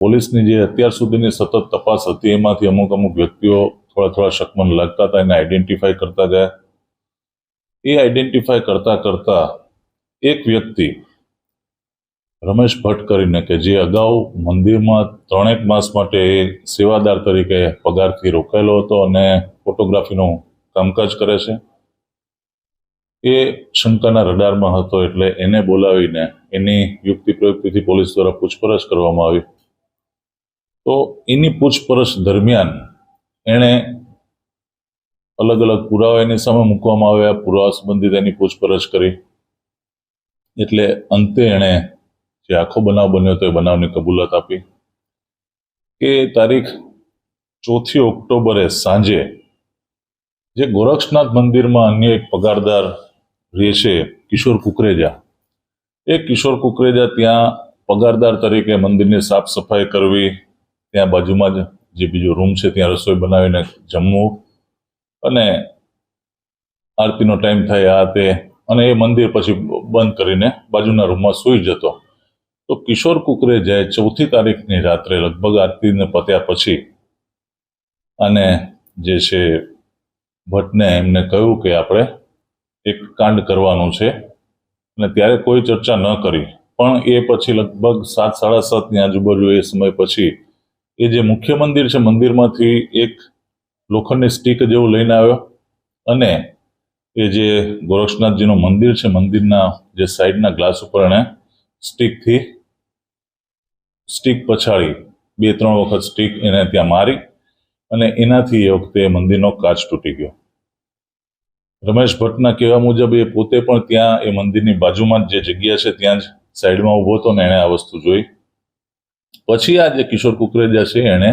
પોલીસની જે અત્યાર સુધીની સતત તપાસ હતી, એમાંથી અમુક અમુક વ્યક્તિઓ થોડા થોડા શકમન લાગતા હતા, એને આઈડેન્ટિફાય કરતા ગયા. એ આઈડેન્ટિફાય કરતા કરતા એક વ્યક્તિ, રમેશ ભટ્ટ કરીને કે જે અગાઉ મંદિરમાં ત્રણેક માસ માટે સેવાદાર તરીકે પગારથી રોકાયેલો હતો અને ફોટોગ્રાફીનું કામકાજ કરે છે. એ શંકાના રડારમાં હતો એટલે એને બોલાવીને એની યુક્તિ પ્રયુક્તિથી પોલીસ દ્વારા પૂછપરછ કરવામાં આવી. તો એની પૂછપરછ દરમિયાન એણે અલગ અલગ પુરાવા એની સામે મૂકવામાં આવ્યા. પુરાવા સંબંધિત એની પૂછપરછ કરી. એટલે અંતે એણે જે આખો બનાવ બન્યો હતો એ બનાવની કબૂલાત આપી. કે તારીખ ચોથી ઓક્ટોબરે સાંજે જે ગોરક્ષનાથ મંદિરમાં અન્ય એક પગારદાર રહે છે, કિશોર કુકરેજા. એ કિશોર કુકરેજા ત્યાં પગારદાર તરીકે મંદિરની સાફ સફાઈ કરવી ત્યાં બાજુમાં જ જે બીજો રૂમ છે, ત્યાં રસોઈ બનાવીને જમવું અને આરતીનો ટાઈમ થાય આ તે અને એ મંદિર પછી બંધ કરીને બાજુના રૂમમાં સૂઈ જતો. તો કિશોર કુકરે જાય ચોથી તારીખની રાત્રે લગભગ આરતીને પત્યા પછી અને જે છે ભટ્ટને એમને કહ્યું કે આપણે એક કાંડ કરવાનું છે અને ત્યારે કોઈ ચર્ચા ન કરી. પણ એ પછી લગભગ સાત, સાડા સાતની આજુબાજુ એ સમય પછી એ જે મુખ્ય મંદિર છે, મંદિરમાંથી એક લોખંડની સ્ટીક જેવું લઈને આવ્યો. અને એ જે ગોરક્ષનાથજીનું મંદિર છે, મંદિરના જે સાઈડના ગ્લાસ ઉપર એણે સ્ટીકથી સ્ટીક પછાડી બે, ત્રણ વખત સ્ટીક એને ત્યાં મારી અને એનાથી એ વખતે મંદિરનો કાચ તૂટી ગયો. રમેશ ભટ્ટના કહેવા મુજબ એ પોતે પણ ત્યાં એ મંદિરની બાજુમાં જ જગ્યા છે, ત્યાં જ સાઈડમાં ઊભો હતો ને એણે આ વસ્તુ જોઈ. પછી આ જે કિશોર કુકરેજા છે, એણે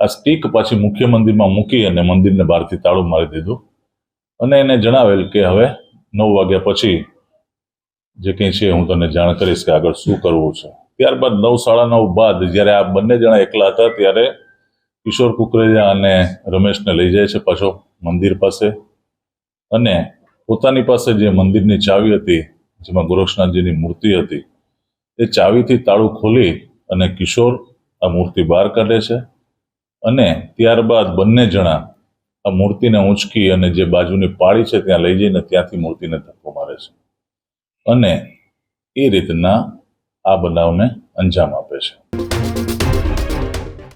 આ સ્ટીક પાછી મુખ્ય મંદિરમાં મૂકી અને મંદિરને બહારથી તાળું મારી દીધું. અને એને જણાવેલ કે હવે નવ વાગ્યા પછી જે કંઈ છે, હું તને જાણ કરીશ કે આગળ શું કરવું છે. ત્યારબાદ નવ, સાડા નવ બાદ જ્યારે આ બંને જણા એકલા હતા, ત્યારે કિશોર કુકરેજા અને રમેશને લઈ જાય છે પાછો મંદિર પાસે. અને પોતાની પાસે જે મંદિરની ચાવી હતી, જેમાં ગોરક્ષનાથજીની મૂર્તિ હતી, એ ચાવીથી તાળું ખોલી અને કિશોર આ મૂર્તિ બહાર કાઢે છે. અને ત્યારબાદ બંને જણા આ મૂર્તિને ઊંચકી અને જે બાજુની પાળી છે ત્યાં લઈ જઈને ત્યાંથી મૂર્તિને ધક્કો મારે છે. અને એ રીતના આ બનાવને અંજામ આપે છે.